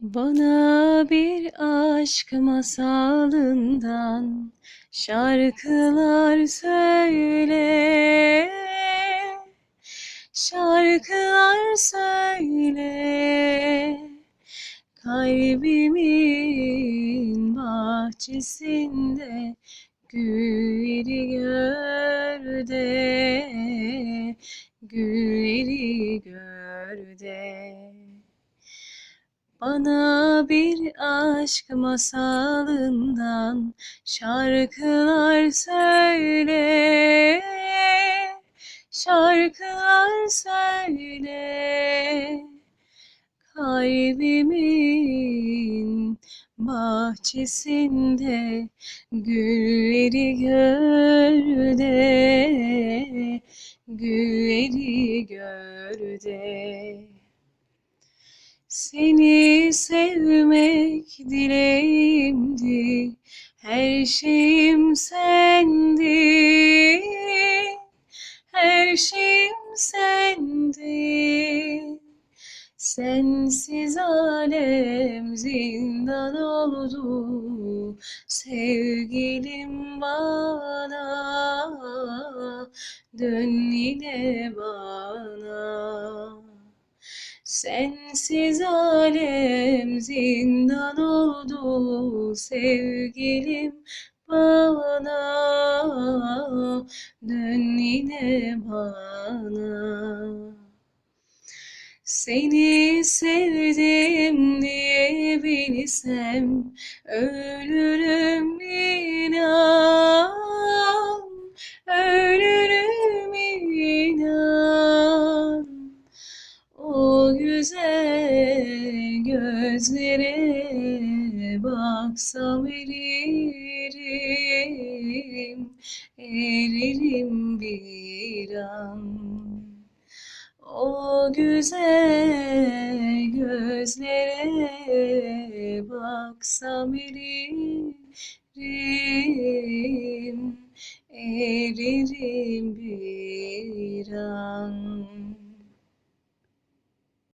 Bana bir aşk masalından şarkılar söyle. Şarkılar söyle. Kalbimin bahçesinde gülleri gör de, gülleri gör de. Bana bir aşk masalından şarkılar söyle. Şarkılar söyle. Kalbimin bahçesinde gülleri gör de, gülleri gör de. Seni sevmek dileğimdi, her şeyim sendi, her şeyim sendi. Sensiz alem zindan oldu, sevgilim bana, dön yine bana. Sensiz alem zindan oldu sevgilim bana. Dön yine bana. Seni sevdim diye bilsem ölürüm inan güzel gözlere baksam eririm, eririm bir an. O güzel gözlere baksam eririm, eririm